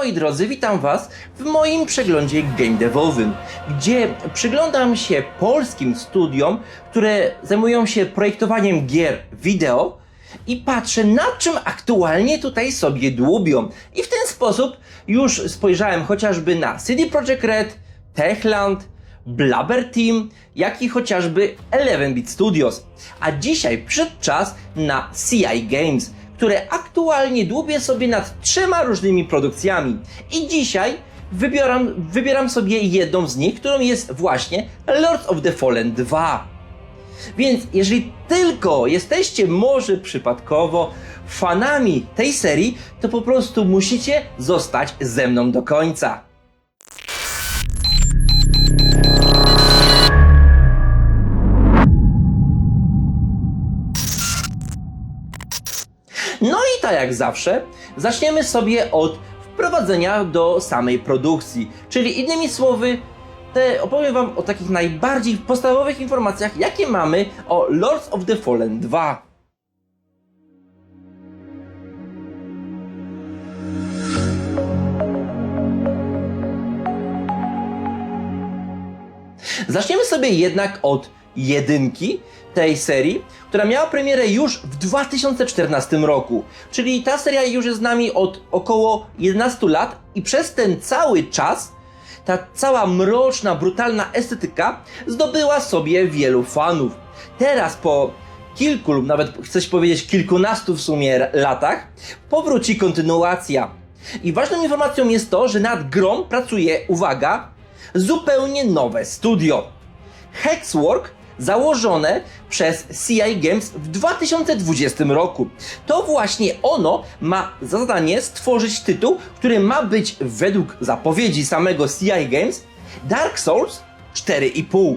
moi drodzy, witam Was w moim przeglądzie game devowym, gdzie przyglądam się polskim studiom, które zajmują się projektowaniem gier wideo i patrzę nad czym aktualnie tutaj sobie dłubią. I w ten sposób już spojrzałem chociażby na CD Projekt Red, Techland, Blabber Team, jak i chociażby 11-bit Studios. A dzisiaj przyszedł czas na CI Games, które aktualnie dłubię sobie nad trzema różnymi produkcjami. I dzisiaj wybieram, wybieram sobie jedną z nich, którą jest właśnie Lords of the Fallen 2. Więc jeżeli tylko jesteście może przypadkowo fanami tej serii, to po prostu musicie zostać ze mną do końca. Jak zawsze, zaczniemy sobie od wprowadzenia do samej produkcji. Czyli innymi słowy, te opowiem Wam o takich najbardziej podstawowych informacjach, jakie mamy o Lords of the Fallen 2. Zaczniemy sobie jednak od jedynki tej serii, która miała premierę już w 2014 roku. Czyli ta seria już jest z nami od około 11 lat i przez ten cały czas ta cała mroczna, brutalna estetyka zdobyła sobie wielu fanów. Teraz po kilku lub nawet chcę się powiedzieć kilkunastu w sumie latach powróci kontynuacja. I ważną informacją jest to, że nad grą pracuje, uwaga, zupełnie nowe studio. Hexwork założone przez CI Games w 2020 roku. To właśnie ono ma za zadanie stworzyć tytuł, który ma być według zapowiedzi samego CI Games Dark Souls 4,5,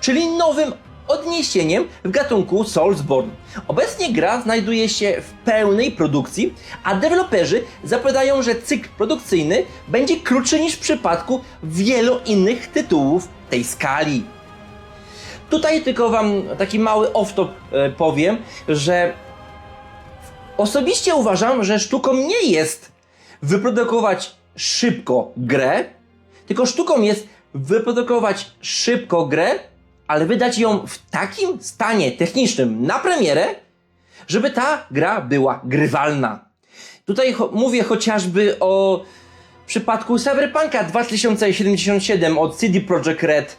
czyli nowym odniesieniem w gatunku Soulsborne. Obecnie gra znajduje się w pełnej produkcji, a deweloperzy zapowiadają, że cykl produkcyjny będzie krótszy niż w przypadku wielu innych tytułów tej skali. Tutaj tylko wam taki mały off-top e, powiem, że osobiście uważam, że sztuką nie jest wyprodukować szybko grę, tylko sztuką jest wyprodukować szybko grę, ale wydać ją w takim stanie technicznym na premierę, żeby ta gra była grywalna. Tutaj mówię chociażby o przypadku Cyberpunka 2077 od CD Projekt Red,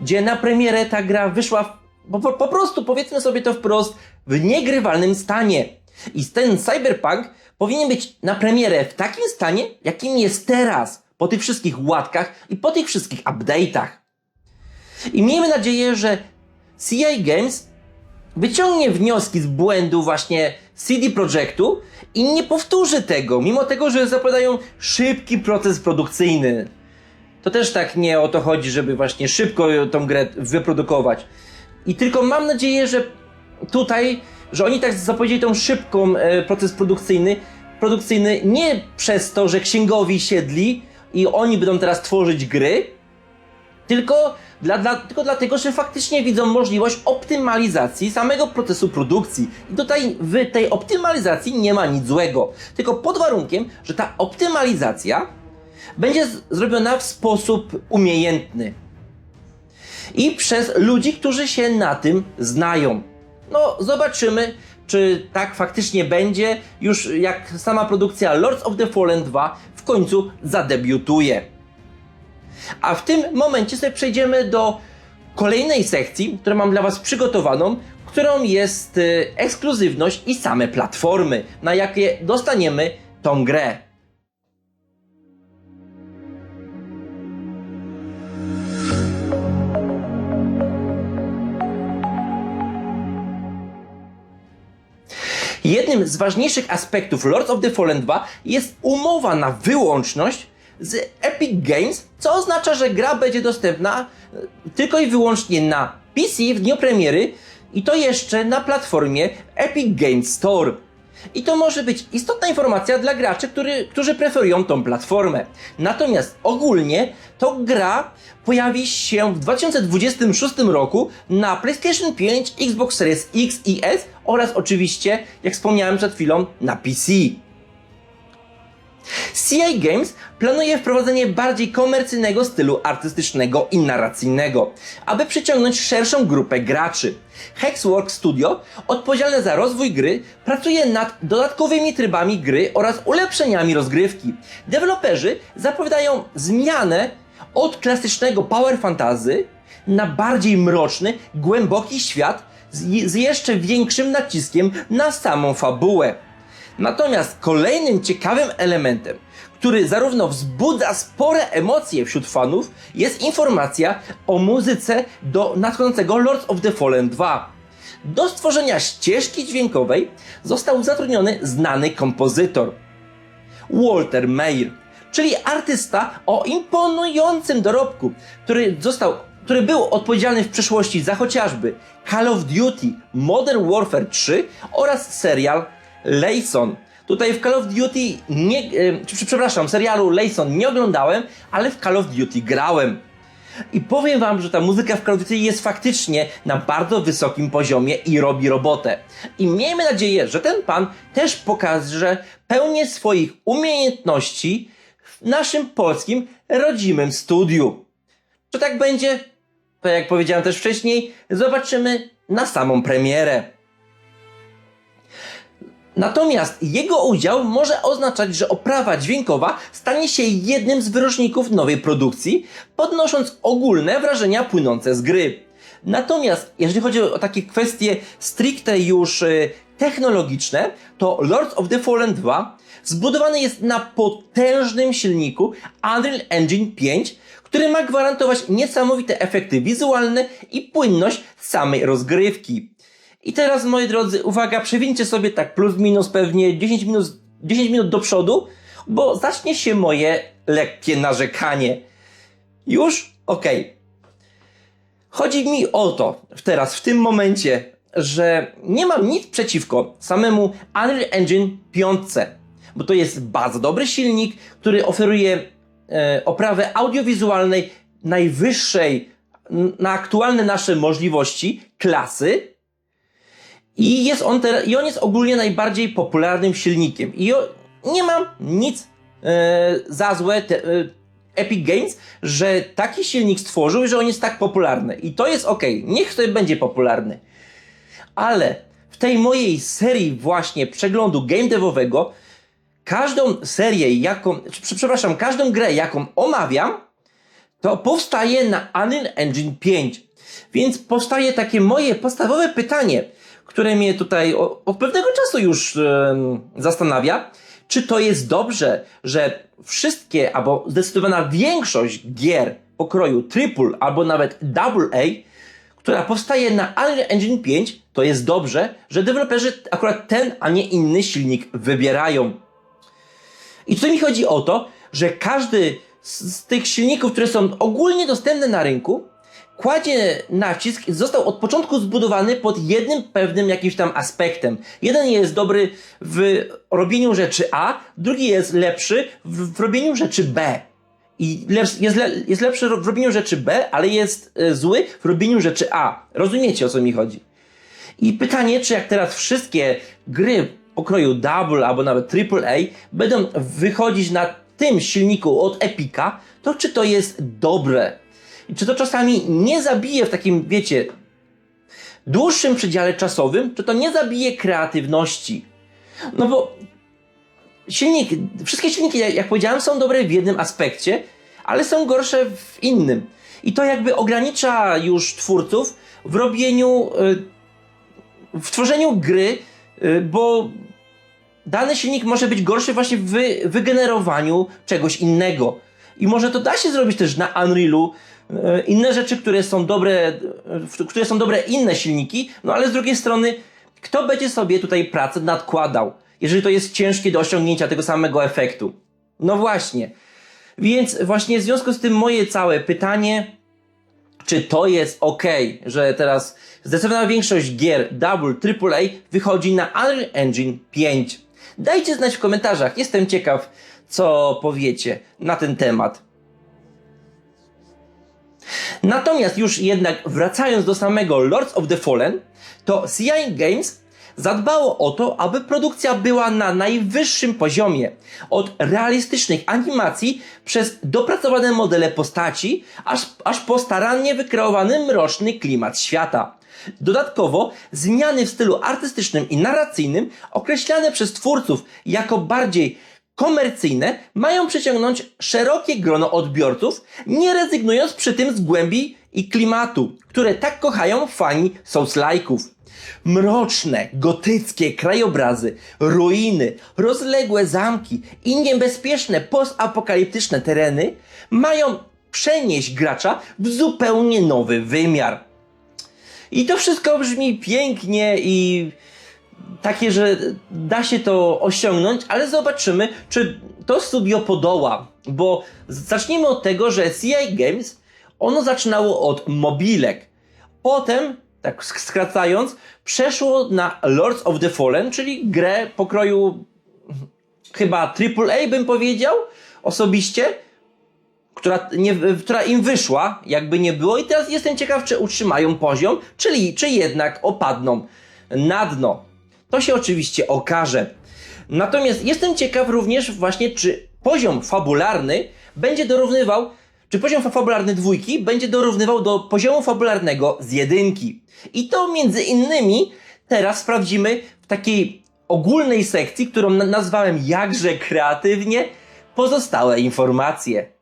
gdzie na premierę ta gra wyszła po, po prostu, powiedzmy sobie to wprost, w niegrywalnym stanie. I ten Cyberpunk powinien być na premierę w takim stanie, jakim jest teraz, po tych wszystkich łatkach i po tych wszystkich update'ach. I miejmy nadzieję, że CI Games wyciągnie wnioski z błędu właśnie CD Projektu i nie powtórzy tego, mimo tego, że zapowiadają szybki proces produkcyjny. To też tak nie o to chodzi, żeby właśnie szybko tą grę wyprodukować. I tylko mam nadzieję, że tutaj, że oni tak zapowiedzieli tą szybką e, proces produkcyjny, produkcyjny nie przez to, że księgowi siedli i oni będą teraz tworzyć gry, tylko, dla, dla, tylko dlatego, że faktycznie widzą możliwość optymalizacji samego procesu produkcji. I tutaj w tej optymalizacji nie ma nic złego. Tylko pod warunkiem, że ta optymalizacja będzie zrobiona w sposób umiejętny. I przez ludzi, którzy się na tym znają. No, zobaczymy, czy tak faktycznie będzie, już jak sama produkcja Lords of the Fallen 2 w końcu zadebiutuje. A w tym momencie sobie przejdziemy do kolejnej sekcji, którą mam dla Was przygotowaną, którą jest y, ekskluzywność i same platformy, na jakie dostaniemy tą grę. Jednym z ważniejszych aspektów Lords of the Fallen 2 jest umowa na wyłączność z Epic Games, co oznacza, że gra będzie dostępna e, tylko i wyłącznie na PC w dniu premiery i to jeszcze na platformie Epic Games Store. I to może być istotna informacja dla graczy, który, którzy preferują tą platformę. Natomiast ogólnie to gra pojawi się w 2026 roku na PlayStation 5, Xbox Series X i S oraz oczywiście, jak wspomniałem przed chwilą, na PC. CI Games planuje wprowadzenie bardziej komercyjnego stylu artystycznego i narracyjnego, aby przyciągnąć szerszą grupę graczy. Hexworks Studio, odpowiedzialne za rozwój gry, pracuje nad dodatkowymi trybami gry oraz ulepszeniami rozgrywki. Deweloperzy zapowiadają zmianę od klasycznego power fantasy na bardziej mroczny, głęboki świat z, z jeszcze większym naciskiem na samą fabułę. Natomiast kolejnym ciekawym elementem, który zarówno wzbudza spore emocje wśród fanów, jest informacja o muzyce do nadchodzącego Lords of the Fallen 2. Do stworzenia ścieżki dźwiękowej został zatrudniony znany kompozytor Walter Mayer, czyli artysta o imponującym dorobku, który został który był odpowiedzialny w przeszłości za chociażby Call of Duty, Modern Warfare 3 oraz serial Layson. Tutaj w Call of Duty nie, e, czy, przepraszam, serialu Layson nie oglądałem, ale w Call of Duty grałem. I powiem wam, że ta muzyka w Call of Duty jest faktycznie na bardzo wysokim poziomie i robi robotę. I miejmy nadzieję, że ten pan też pokaże pełnię swoich umiejętności w naszym polskim rodzimym studiu. Czy tak będzie? To jak powiedziałem też wcześniej, zobaczymy na samą premierę. Natomiast jego udział może oznaczać, że oprawa dźwiękowa stanie się jednym z wyróżników nowej produkcji, podnosząc ogólne wrażenia płynące z gry. Natomiast jeżeli chodzi o takie kwestie stricte już y, technologiczne, to Lords of the Fallen 2 zbudowany jest na potężnym silniku Unreal Engine 5, który ma gwarantować niesamowite efekty wizualne i płynność samej rozgrywki. I teraz, moi drodzy, uwaga, przewincie sobie tak plus minus pewnie 10 minut, 10 minut do przodu, bo zacznie się moje lekkie narzekanie. Już? Okej. Okay. Chodzi mi o to teraz, w tym momencie, że nie mam nic przeciwko samemu Unreal Engine 5, bo to jest bardzo dobry silnik, który oferuje e, oprawę audiowizualnej najwyższej na aktualne nasze możliwości klasy i jest on te, i on jest ogólnie najbardziej popularnym silnikiem. I nie mam nic e, za złe te, e, Epic Games, że taki silnik stworzył i że on jest tak popularny. I to jest ok, niech sobie będzie popularny. Ale w tej mojej serii właśnie przeglądu game devowego każdą serię, jaką, przepraszam, każdą grę, jaką omawiam, to powstaje na Unreal Engine 5. Więc powstaje takie moje podstawowe pytanie – które mnie tutaj od pewnego czasu już zastanawia, czy to jest dobrze, że wszystkie, albo zdecydowana większość gier pokroju triple albo nawet double A, która powstaje na Unreal Engine 5, to jest dobrze, że deweloperzy akurat ten, a nie inny silnik wybierają. I tutaj mi chodzi o to, że każdy z tych silników, które są ogólnie dostępne na rynku, kładzie nacisk, został od początku zbudowany pod jednym pewnym jakimś tam aspektem. Jeden jest dobry w robieniu rzeczy A, drugi jest lepszy w, robieniu rzeczy B. I jest, le, jest lepszy w robieniu rzeczy B, ale jest e, zły w robieniu rzeczy A. Rozumiecie o co mi chodzi? I pytanie, czy jak teraz wszystkie gry pokroju double albo nawet triple A będą wychodzić na tym silniku od Epica, to czy to jest dobre? I czy to czasami nie zabije w takim, wiecie, dłuższym przedziale czasowym, czy to nie zabije kreatywności? No bo silnik, wszystkie silniki, jak powiedziałem, są dobre w jednym aspekcie, ale są gorsze w innym. I to jakby ogranicza już twórców w robieniu, y, w tworzeniu gry, y, bo dany silnik może być gorszy właśnie w wygenerowaniu czegoś innego. I może to da się zrobić też na Unrealu, E, inne rzeczy, które są dobre, które są dobre inne silniki, no ale z drugiej strony, kto będzie sobie tutaj pracę nadkładał, jeżeli to jest ciężkie do osiągnięcia tego samego efektu? No właśnie. Więc właśnie w związku z tym moje całe pytanie, czy to jest ok, że teraz zdecydowana większość gier Double, AAA wychodzi na Unreal Engine 5? Dajcie znać w komentarzach, jestem ciekaw, co powiecie na ten temat. Natomiast już jednak wracając do samego Lords of the Fallen, to CI Games zadbało o to, aby produkcja była na najwyższym poziomie. Od realistycznych animacji przez dopracowane modele postaci, aż, aż po starannie wykreowany mroczny klimat świata. Dodatkowo zmiany w stylu artystycznym i narracyjnym, określane przez twórców jako bardziej komercyjne, mają przyciągnąć szerokie grono odbiorców, nie rezygnując przy tym z głębi i klimatu, które tak kochają fani Souls-like'ów. Mroczne, gotyckie krajobrazy, ruiny, rozległe zamki i niebezpieczne postapokaliptyczne tereny mają przenieść gracza w zupełnie nowy wymiar. I to wszystko brzmi pięknie i takie, że da się to osiągnąć, ale zobaczymy, czy to studio podoła. Bo zacznijmy od tego, że CI Games ono zaczynało od mobilek. Potem, tak sk- skracając, przeszło na Lords of the Fallen, czyli grę pokroju chyba AAA bym powiedział osobiście, która, nie, która im wyszła, jakby nie było. I teraz jestem ciekaw, czy utrzymają poziom, czyli czy jednak opadną na dno. To się oczywiście okaże. Natomiast jestem ciekaw również właśnie, czy poziom fabularny będzie dorównywał, czy poziom fa- fabularny dwójki będzie dorównywał do poziomu fabularnego z jedynki. I to między innymi teraz sprawdzimy w takiej ogólnej sekcji, którą na- nazwałem jakże kreatywnie pozostałe informacje.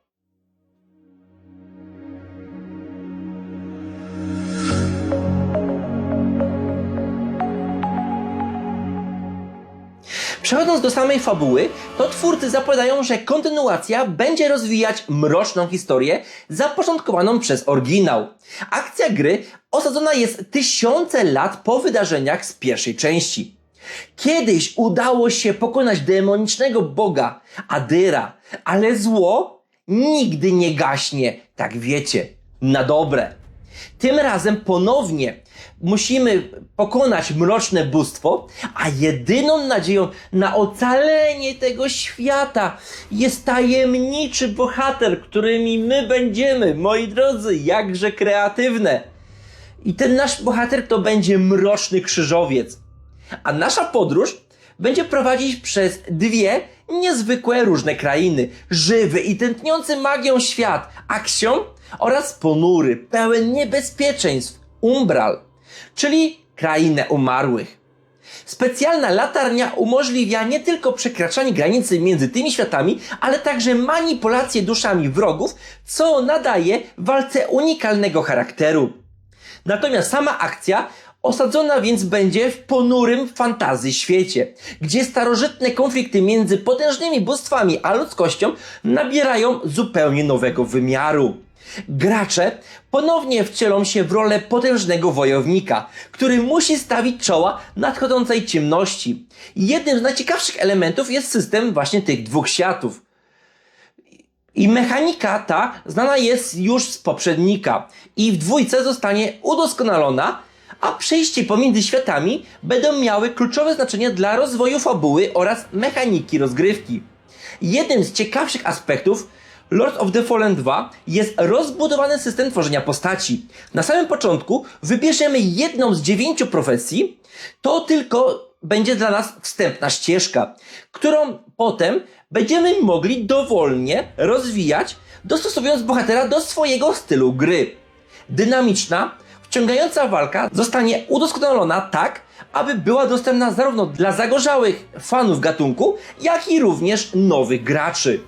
Przechodząc do samej fabuły, to twórcy zapowiadają, że kontynuacja będzie rozwijać mroczną historię zapoczątkowaną przez oryginał. Akcja gry osadzona jest tysiące lat po wydarzeniach z pierwszej części. Kiedyś udało się pokonać demonicznego boga Adyra, ale zło nigdy nie gaśnie, tak wiecie, na dobre. Tym razem ponownie musimy pokonać mroczne bóstwo, a jedyną nadzieją na ocalenie tego świata jest tajemniczy bohater, którymi my będziemy, moi drodzy, jakże kreatywne. I ten nasz bohater to będzie mroczny krzyżowiec. A nasza podróż będzie prowadzić przez dwie niezwykłe różne krainy. Żywy i tętniący magią świat Axiom oraz ponury, pełen niebezpieczeństw Umbral, czyli krainę umarłych. Specjalna latarnia umożliwia nie tylko przekraczanie granicy między tymi światami, ale także manipulację duszami wrogów, co nadaje walce unikalnego charakteru. Natomiast sama akcja osadzona więc będzie w ponurym fantazy świecie, gdzie starożytne konflikty między potężnymi bóstwami a ludzkością nabierają zupełnie nowego wymiaru. Gracze ponownie wcielą się w rolę potężnego wojownika, który musi stawić czoła nadchodzącej ciemności. Jednym z najciekawszych elementów jest system właśnie tych dwóch światów. I mechanika ta znana jest już z poprzednika i w dwójce zostanie udoskonalona, a przejście pomiędzy światami będą miały kluczowe znaczenie dla rozwoju fabuły oraz mechaniki rozgrywki. Jednym z ciekawszych aspektów Lord of the Fallen 2 jest rozbudowany system tworzenia postaci. Na samym początku wybierzemy jedną z dziewięciu profesji, to tylko będzie dla nas wstępna ścieżka, którą potem będziemy mogli dowolnie rozwijać, dostosowując bohatera do swojego stylu gry. Dynamiczna, wciągająca walka zostanie udoskonalona tak, aby była dostępna zarówno dla zagorzałych fanów gatunku, jak i również nowych graczy.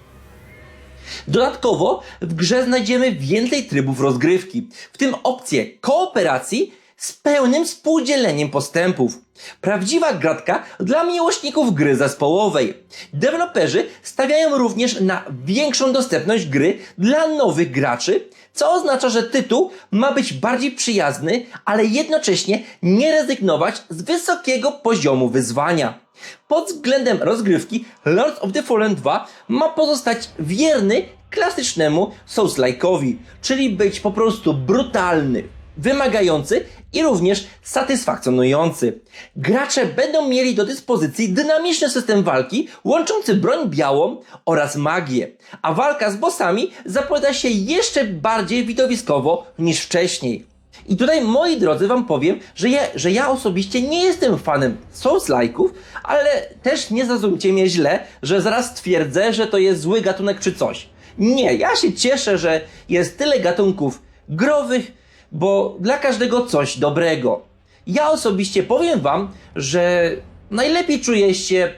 Dodatkowo w grze znajdziemy więcej trybów rozgrywki, w tym opcję kooperacji z pełnym współdzieleniem postępów. Prawdziwa gratka dla miłośników gry zespołowej. Deweloperzy stawiają również na większą dostępność gry dla nowych graczy, co oznacza, że tytuł ma być bardziej przyjazny, ale jednocześnie nie rezygnować z wysokiego poziomu wyzwania. Pod względem rozgrywki Lords of the Fallen 2 ma pozostać wierny klasycznemu Souls-like'owi, czyli być po prostu brutalny, wymagający i również satysfakcjonujący. Gracze będą mieli do dyspozycji dynamiczny system walki łączący broń białą oraz magię, a walka z bossami zapowiada się jeszcze bardziej widowiskowo niż wcześniej. I tutaj, moi drodzy, wam powiem, że ja, że ja osobiście nie jestem fanem Souls-like'ów, ale też nie zrozumcie mnie źle, że zaraz twierdzę, że to jest zły gatunek czy coś. Nie, ja się cieszę, że jest tyle gatunków growych, bo dla każdego coś dobrego. Ja osobiście powiem wam, że najlepiej czuję się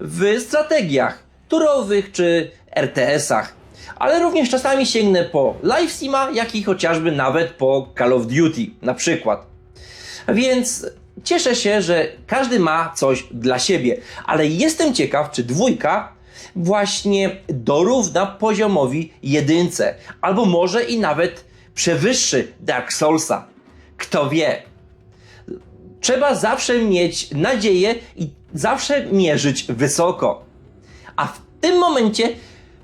w strategiach turowych czy RTS-ach, ale również czasami sięgnę po Live Sima, jak i chociażby nawet po Call of Duty na przykład. Więc cieszę się, że każdy ma coś dla siebie, ale jestem ciekaw, czy dwójka właśnie dorówna poziomowi jedynce, albo może i nawet przewyższy Dark Soulsa. Kto wie? Trzeba zawsze mieć nadzieję i zawsze mierzyć wysoko. A w tym momencie,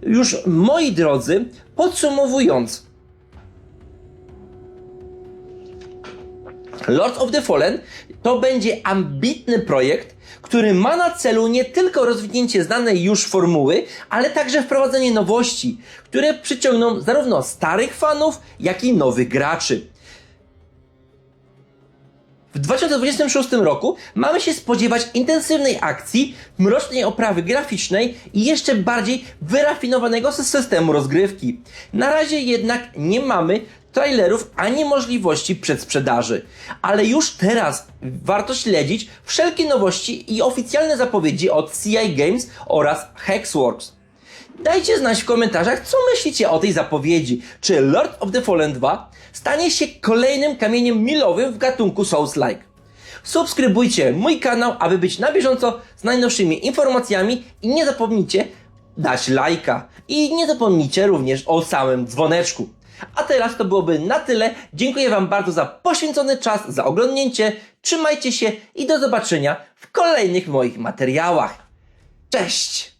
już moi drodzy, podsumowując, Lords of the Fallen to będzie ambitny projekt, który ma na celu nie tylko rozwinięcie znanej już formuły, ale także wprowadzenie nowości, które przyciągną zarówno starych fanów, jak i nowych graczy. W 2026 roku mamy się spodziewać intensywnej akcji, mrocznej oprawy graficznej i jeszcze bardziej wyrafinowanego sys- systemu rozgrywki. Na razie jednak nie mamy trailerów ani możliwości przedsprzedaży, ale już teraz warto śledzić wszelkie nowości i oficjalne zapowiedzi od CI Games oraz Hexworks. Dajcie znać w komentarzach, co myślicie o tej zapowiedzi. Czy Lord of the Fallen 2 stanie się kolejnym kamieniem milowym w gatunku Souls-like? Subskrybujcie mój kanał, aby być na bieżąco z najnowszymi informacjami i nie zapomnijcie dać lajka. I nie zapomnijcie również o samym dzwoneczku. A teraz to byłoby na tyle. Dziękuję Wam bardzo za poświęcony czas, za oglądnięcie. Trzymajcie się i do zobaczenia w kolejnych moich materiałach. Cześć!